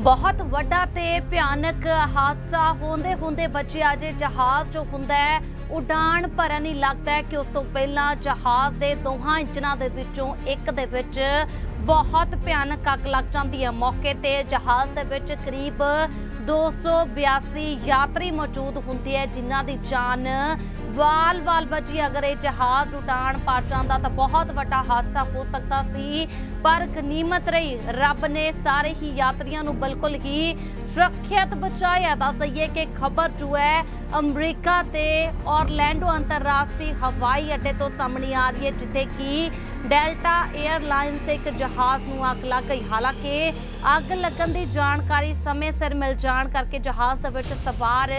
ਬਹੁਤ ਵੱਡਾ ਤੇ ਭਿਆਨਕ ਹਾਦਸਾ ਹੁੰਦੇ ਹੁੰਦੇ ਬਚਿਆ ਅਜੇ ਜਹਾਜ਼ ਜੋ ਹੁੰਦਾ ਹੈ। ਉਡਾਨ ਭਰਨ ਹੀ ਲੱਗਦਾ ਹੈ ਕਿ ਉਸ ਤੋਂ ਪਹਿਲਾਂ ਜਹਾਜ਼ ਦੇ ਦੋਹਾਂ ਇੰਜਨਾਂ ਦੇ ਵਿੱਚੋਂ ਇੱਕ ਦੇ ਵਿੱਚ ਬਹੁਤ ਭਿਆਨਕ ਅੱਗ ਲੱਗ ਜਾਂਦੀ ਹੈ। ਮੌਕੇ ਤੇ ਜਹਾਜ਼ ਦੇ ਵਿੱਚ ਕਰੀਬ 282 ਯਾਤਰੀ ਮੌਜੂਦ ਹੁੰਦੇ ਹੈ, ਜਿਨ੍ਹਾਂ ਦੀ ਜਾਨ ਵਾਲ-ਵਾਲ ਬਚੀ ਅਗਰ ਇਹ ਜਹਾਜ਼ ਉਡਾਨ ਭਰ ਜਾਂਦਾ ਤਾਂ ਬਹੁਤ ਵੱਡਾ ਹਾਦਸਾ ਹੋ ਸਕਦਾ ਸੀ, ਪਰ ਗਨੀਮਤ ਰਹੀ। ਰੱਬ ਨੇ ਸਾਰੇ ਹੀ ਯਾਤਰੀਆਂ ਨੂੰ ਬਿਲਕੁਲ ਹੀ ਸੁਰੱਖਿਅਤ ਬਚਾਇਆ। ਦੱਸ ਦਈਏ ਕਿ ਖਬਰ ਜੋ ਹੈ, ਅਮਰੀਕਾ ਤੇ ਔਰਲੈਂਡੋ ਅੰਤਰਰਾਸ਼ਟਰੀ ਹਵਾਈ ਅੱਡੇ ਤੋਂ ਸਾਹਮਣੇ ਆ ਰਹੀ ਹੈ, ਜਿੱਥੇ ਕਿ ਡੈਲਟਾ 에ਅਰਲਾਈਨਸ ਦੇ ਇੱਕ ਜਹਾਜ਼ ਨੂੰ ਅੱਗ ਲੱਗ ਗਈ। ਹਾਲਾਂਕਿ ਅੱਗ ਲੱਗਣ ਦੀ ਜਾਣਕਾਰੀ ਸਮੇਂ ਸਿਰ ਮਿਲ ਜਾਣ ਕਰਕੇ ਜਹਾਜ਼ ਦੇ ਵਿੱਚ ਸਵਾਰ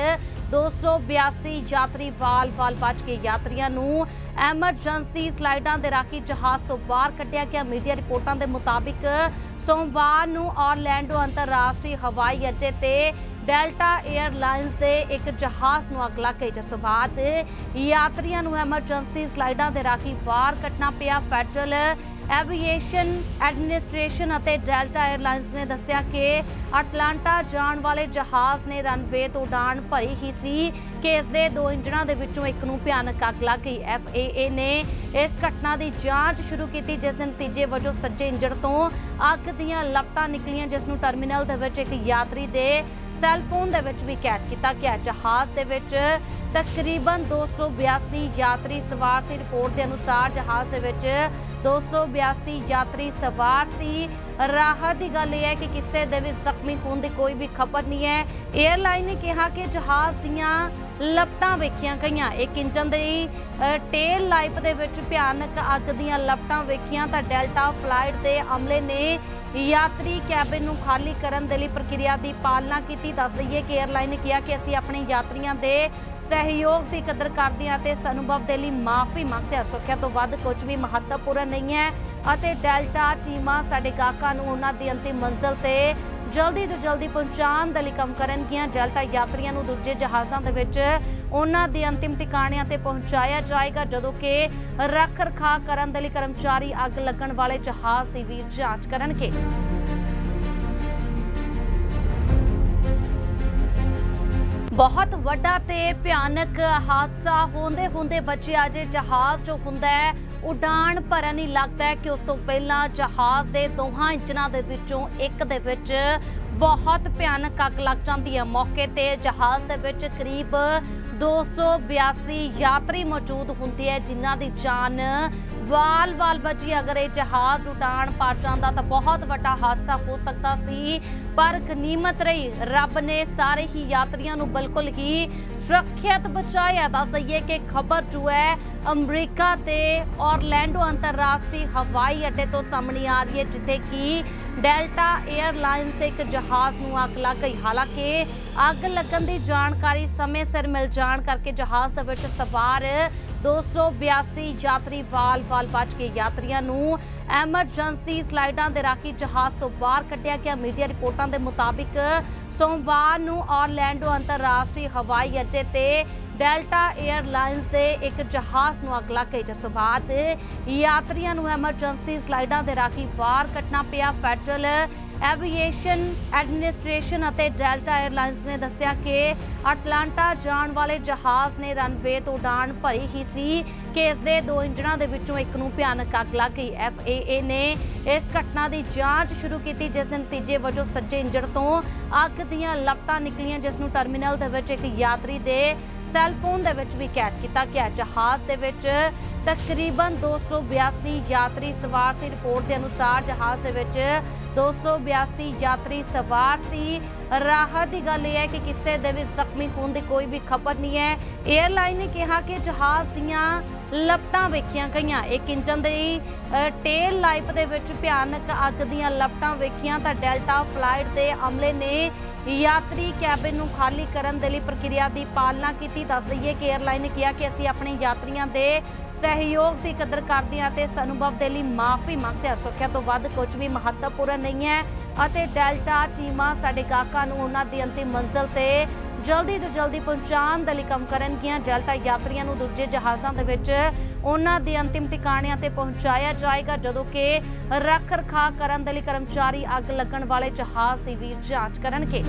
282 ਯਾਤਰੀ ਵਾਲ-ਵਾਲ ਬਚ ਕੇ ਯਾਤਰੀਆਂ ਨੂੰ ਐਮਰਜੈਂਸੀ ਸਲਾਈਡਾਂ ਦੇ ਰਾਹੀਂ ਜਹਾਜ਼ ਤੋਂ ਬਾਹਰ ਕੱਢਿਆ ਗਿਆ। ਮੀਡੀਆ ਰਿਪੋਰਟਾਂ ਦੇ ਮੁਤਾਬਿਕ ਸੋਮਵਾਰ ਨੂੰ ਆਰਲੈਂਡੋ ਅੰਤਰਰਾਸ਼ਟਰੀ ਹਵਾਈ ਅੱਡੇ ਤੇ ਡੈਲਟਾ 에ਅਰਲਾਈਨਸ ਦੇ ਇੱਕ ਜਹਾਜ਼ ਨੂੰ ਅੱਗ ਲੱਗ ਗਈ, ਜਿਸ ਤੋਂ ਬਾਅਦ ਯਾਤਰੀਆਂ ਨੂੰ ਐਮਰਜੈਂਸੀ ਸਲਾਈਡਾਂ ਦੇ ਰਾਖੀ ਬਾਹਰ ਕੱਟਣਾ ਪਿਆ। ਫੈਡਰਲ ਐਵੀਏਸ਼ਨ ਐਡਮਿਨਿਸਟ੍ਰੇਸ਼ਨ ਅਤੇ ਡੈਲਟਾ 에ਅਰਲਾਈਨਸ ਨੇ ਦੱਸਿਆ ਕਿ ਅਟਲਾਂਟਾ ਜਾਣ ਵਾਲੇ ਜਹਾਜ਼ ਨੇ ਰਨਵੇ ਤੋਂ ਉਡਾਨ ਭਰੀ ਹੀ ਸੀ ਕਿ ਇਸ ਦੇ ਦੋ ਇੰਜਣਾਂ ਦੇ ਵਿੱਚੋਂ ਇੱਕ ਨੂੰ ਭਿਆਨਕ ਅੱਗ ਲੱਗ ਗਈ। FAA ਨੇ ਇਸ ਘਟਨਾ ਦੀ ਜਾਂਚ ਸ਼ੁਰੂ ਕੀਤੀ, ਜਿਸ ਦੇ ਨਤੀਜੇ ਵਜੋਂ ਸੱਜੇ ਇੰਜਣ ਤੋਂ ਅੱਗ ਦੀਆਂ ਲਪਟਾਂ ਨਿਕਲੀਆਂ, ਜਿਸ ਨੂੰ ਟਰਮੀਨਲ ਦੇ ਵਿੱਚ ਇੱਕ ਯਾਤਰੀ ਦੇ ਸੈੱਲ ਫੋਨ ਦੇ ਵਿੱਚ ਵੀ ਕੈਦ ਕੀਤਾ ਗਿਆ। ਜਹਾਜ਼ ਦੇ ਵਿੱਚ ਤਕਰੀਬਨ 282 ਯਾਤਰੀ ਸਵਾਰ ਸੀ। ਰਿਪੋਰਟ ਦੇ ਅਨੁਸਾਰ ਜਹਾਜ਼ ਦੇ ਵਿੱਚ 282 ਯਾਤਰੀ ਸਵਾਰ ਸੀ। ਰਾਹਤ ਦੀ ਗੱਲ ਇਹ ਹੈ ਕਿ ਕਿਸੇ ਦੇ ਵੀ ਜ਼ਖਮੀ ਹੋਣ ਦੀ ਕੋਈ ਵੀ ਖਬਰ ਨਹੀਂ ਹੈ। 에ਅਰਲਾਈਨ ਨੇ ਕਿਹਾ ਕਿ ਜਹਾਜ਼ ਦੀਆਂ ਲਪਟਾਂ ਵੇਖੀਆਂ ਗਈਆਂ। ਇੱਕ ਇੰਜਨ ਦੀ ਟੇਲ ਲਾਈਪ ਦੇ ਵਿੱਚ ਭਿਆਨਕ ਅੱਗ ਦੀਆਂ ਲਪਟਾਂ ਵੇਖੀਆਂ ਤਾਂ ਡੈਲਟਾ ਫਲਾਈਟ ਦੇ ਅਮਲੇ ਨੇ ਯਾਤਰੀ ਕੈਬਿਨ ਨੂੰ ਖਾਲੀ ਕਰਨ ਦੇ ਲਈ ਪ੍ਰਕਿਰਿਆ ਦੀ ਪਾਲਣਾ ਕੀਤੀ। ਦੱਸ ਦਈਏ ਕਿ 에ਅਰਲਾਈਨ ਨੇ ਕਿਹਾ ਕਿ ਅਸੀਂ ਆਪਣੇ ਯਾਤਰੀਆਂ ਦੇ ਸਹਿਯੋਗ ਦੀ ਕਦਰ ਕਰਦੇ ਹਾਂ ਤੇ ਇਸ ਅਨੁਭਵ ਦੇ ਲਈ ਮਾਫੀ ਮੰਗਦੇ ਹਾਂ। ਸੁਰੱਖਿਆ ਤੋਂ ਵੱਧ ਕੁਝ ਵੀ ਮਹੱਤਵਪੂਰਨ ਨਹੀਂ ਹੈ ਅਤੇ ਡੈਲਟਾ ਟੀਮਾਂ ਸਾਡੇ ਗਾਹਕਾਂ ਨੂੰ ਉਹਨਾਂ ਦੀ ਅੰਤਿਮ ਮੰਜ਼ਿਲ ਤੇ ਜਲਦੀ ਤੋਂ ਜਲਦੀ ਪਹੁੰਚਾਉਣ ਦੇ ਲਈ ਕੰਮ ਕਰਨਗੀਆਂ। ਡੈਲਟਾ ਯਾਤਰੀਆਂ ਨੂੰ ਦੂਜੇ ਜਹਾਜ਼ਾਂ ਦੇ ਵਿੱਚ ਉਹਨਾਂ ਦੇ ਅੰਤਿਮ ਟਿਕਾਣਿਆਂ ਤੇ ਪਹੁੰਚਾਇਆ ਜਾਏਗਾ, ਜਦੋਂ ਕਿ ਰੱਖ ਰਖਾਅ ਕਰਨ ਦੇ ਲਈ ਕਰਮਚਾਰੀ ਅੱਗ ਲੱਗਣ ਵਾਲੇ ਜਹਾਜ਼ ਦੀ ਵੀ ਜਾਂਚ ਕਰਨਗੇ। ਬਹੁਤ ਵੱਡਾ ਤੇ ਭਿਆਨਕ ਹਾਦਸਾ ਹੁੰਦੇ ਹੁੰਦੇ ਬਚਿਆ ਅਜੇ ਜਹਾਜ਼ ਜੋ ਹੁੰਦਾ ਹੈ ਉਡਾਨ ਭਰਨ ਹੀ ਲੱਗਦਾ ਹੈ ਕਿ ਉਸ ਤੋਂ ਪਹਿਲਾਂ ਜਹਾਜ਼ ਦੇ ਦੋਹਾਂ ਇੰਜਨਾਂ ਦੇ ਵਿੱਚੋਂ ਇੱਕ ਦੇ ਵਿੱਚ ਬਹੁਤ ਭਿਆਨਕ ਅੱਗ ਲੱਗ ਜਾਂਦੀ ਹੈ। ਮੌਕੇ ਤੇ ਜਹਾਜ਼ ਦੇ ਵਿੱਚ ਕਰੀਬ 282 ਯਾਤਰੀ ਮੌਜੂਦ ਹੁੰਦੇ ਹੈ ਜਿਨ੍ਹਾਂ ਦੀ ਜਾਨ ਵਾਲ-ਵਾਲ ਬਚੀ ਅਗਰ ਇਹ ਜਹਾਜ਼ ਉਡਾਨ ਭਰ ਜਾਂਦਾ ਤਾਂ ਬਹੁਤ ਵੱਡਾ ਹਾਦਸਾ ਹੋ ਸਕਦਾ ਸੀ, ਪਰ ਗਨੀਮਤ ਰਹੀ। ਰੱਬ ਨੇ ਸਾਰੇ ਹੀ ਯਾਤਰੀਆਂ ਨੂੰ ਬਿਲਕੁਲ ਹੀ ਸੁਰੱਖਿਅਤ ਬਚਾਇਆ। ਦੱਸ ਦਈਏ ਕਿ ਖਬਰ ਜੋ ਹੈ, ਅਮਰੀਕਾ ਤੇ ਔਰਲੈਂਡੋ ਅੰਤਰਰਾਸ਼ਟਰੀ ਹਵਾਈ ਅੱਡੇ ਤੋਂ ਸਾਹਮਣੇ ਆ ਰਹੀ ਹੈ, ਜਿੱਥੇ ਕਿ ਡੈਲਟਾ 에ਅਰਲਾਈਨਸ ਦੇ ਇੱਕ ਜਹਾਜ਼ ਨੂੰ ਅੱਗ ਲੱਗ ਗਈ। ਹਾਲਾਂਕਿ ਅੱਗ ਲੱਗਣ ਦੀ ਜਾਣਕਾਰੀ ਸਮੇਂ ਸਿਰ ਮਿਲ ਜਾ ਜਾਣ ਕਰਕੇ ਜਹਾਜ਼ ਦੇ ਵਿੱਚ ਸਵਾਰ 282 ਯਾਤਰੀ ਵਾਲ-ਵਾਲ ਬਚ ਕੇ ਯਾਤਰੀਆਂ ਨੂੰ ਐਮਰਜੈਂਸੀ ਸਲਾਈਡਾਂ ਦੇ ਰਾਹੀਂ ਜਹਾਜ਼ ਤੋਂ ਬਾਹਰ ਕੱਢਿਆ ਗਿਆ। ਮੀਡੀਆ ਰਿਪੋਰਟਾਂ ਦੇ ਮੁਤਾਬਿਕ ਸੋਮਵਾਰ ਨੂੰ ਆਰਲੈਂਡੋ ਅੰਤਰਰਾਸ਼ਟਰੀ ਹਵਾਈ ਅੱਡੇ ਤੇ ਡੈਲਟਾ 에ਅਰਲਾਈਨਸ ਦੇ ਇੱਕ ਜਹਾਜ਼ ਨੂੰ ਅੱਗ ਲੱਗ ਗਈ, ਜਿਸ ਤੋਂ ਬਾਅਦ ਯਾਤਰੀਆਂ ਨੂੰ ਐਮਰਜੈਂਸੀ ਸਲਾਈਡਾਂ ਦੇ ਰਾਹੀਂ ਬਾਹਰ ਕੱਢਣਾ ਪਿਆ। ਫੈਡਰਲ ਐਵੀਏਸ਼ਨ ਐਡਮਿਨਿਸਟ੍ਰੇਸ਼ਨ ਅਤੇ ਡੈਲਟਾ 에ਅਰਲਾਈਨਸ ਨੇ ਦੱਸਿਆ ਕਿ ਅਟਲਾਂਟਾ ਜਾਣ ਵਾਲੇ ਜਹਾਜ਼ ਨੇ ਰਨਵੇ ਤੋਂ ਉਡਾਨ ਭਰੀ ਹੀ ਸੀ ਕਿ ਇਸ ਦੇ ਦੋ ਇੰਜਣਾਂ ਦੇ ਵਿੱਚੋਂ ਇੱਕ ਨੂੰ ਭਿਆਨਕ ਅੱਗ ਲੱਗ ਗਈ। FAA ਨੇ ਇਸ ਘਟਨਾ ਦੀ ਜਾਂਚ ਸ਼ੁਰੂ ਕੀਤੀ, ਜਿਸ ਦੇ ਨਤੀਜੇ ਵਜੋਂ ਸੱਜੇ ਇੰਜਣ ਤੋਂ ਅੱਗ ਦੀਆਂ ਲਪਟਾਂ ਨਿਕਲੀਆਂ, ਜਿਸ ਨੂੰ ਟਰਮੀਨਲ ਦੇ ਵਿੱਚ ਇੱਕ ਯਾਤਰੀ ਦੇ ਸੈੱਲ ਫੋਨ ਦੇ ਵਿੱਚ ਵੀ ਕੈਦ ਕੀਤਾ ਗਿਆ। ਜਹਾਜ਼ ਦੇ ਵਿੱਚ ਤਕਰੀਬਨ 282 ਯਾਤਰੀ ਸਵਾਰ ਸੀ। ਰਿਪੋਰਟ ਦੇ ਅਨੁਸਾਰ ਜਹਾਜ਼ ਦੇ ਵਿੱਚ 282 ਯਾਤਰੀ ਸਵਾਰ ਸੀ। ਰਾਹਤ ਦੀ ਗੱਲ ਇਹ ਹੈ ਕਿ ਕਿਸੇ ਦੇ ਵੀ ਜ਼ਖਮੀ ਹੋਣ ਦੀ ਕੋਈ ਵੀ ਖਬਰ ਨਹੀਂ ਹੈ। 에ਅਰਲਾਈਨ ਨੇ ਕਿਹਾ ਕਿ ਜਹਾਜ਼ ਦੀਆਂ ਲਪਟਾਂ ਵੇਖੀਆਂ ਗਈਆਂ। ਇੱਕ ਇੰਜਨ ਦੀ ਟੇਲ ਲਾਈਪ ਦੇ ਵਿੱਚ ਭਿਆਨਕ ਅੱਗ ਦੀਆਂ ਲਪਟਾਂ ਵੇਖੀਆਂ ਤਾਂ ਡੈਲਟਾ ਫਲਾਈਟ ਦੇ ਅਮਲੇ ਨੇ ਯਾਤਰੀ ਕੈਬਿਨ ਨੂੰ ਖਾਲੀ ਕਰਨ ਦੇ ਲਈ ਪ੍ਰਕਿਰਿਆ ਦੀ ਪਾਲਣਾ ਕੀਤੀ। ਦੱਸ ਦਈਏ ਕਿ 에ਅਰਲਾਈਨ ਨੇ ਕਿਹਾ ਕਿ ਅਸੀਂ ਆਪਣੇ ਯਾਤਰੀਆਂ ਦੇ ਸਹਿਯੋਗ ਦੀ ਕਦਰ ਕਰਦੇ ਹਾਂ ਤੇ ਇਸ ਅਨੁਭਵ ਦੇ ਲਈ ਮਾਫੀ ਮੰਗਦੇ ਹਾਂ। ਸੁਰੱਖਿਆ ਤੋਂ ਵੱਧ ਕੁਝ ਵੀ ਮਹੱਤਵਪੂਰਨ ਨਹੀਂ ਹੈ ਅਤੇ ਡੈਲਟਾ ਟੀਮਾਂ ਸਾਡੇ ਗਾਹਕਾਂ ਨੂੰ ਉਹਨਾਂ ਦੀ ਅੰਤਿਮ ਮੰਜ਼ਿਲ ਤੇ ਜਲਦੀ ਤੋਂ ਜਲਦੀ ਪਹੁੰਚਾਉਣ ਦੇ ਲਈ ਕੰਮ ਕਰਨਗੀਆਂ। ਡੈਲਟਾ ਯਾਤਰੀਆਂ ਨੂੰ ਦੂਜੇ ਜਹਾਜ਼ਾਂ ਦੇ ਵਿੱਚ ਉਹਨਾਂ ਦੇ ਅੰਤਿਮ ਟਿਕਾਣਿਆਂ ਤੇ ਪਹੁੰਚਾਇਆ ਜਾਏਗਾ, ਜਦੋਂ ਕਿ ਰੱਖ ਰਖਾਅ ਕਰਨ ਦੇ ਲਈ ਕਰਮਚਾਰੀ ਅੱਗ ਲੱਗਣ ਵਾਲੇ ਜਹਾਜ਼ ਦੀ ਵੀ ਜਾਂਚ ਕਰਨਗੇ।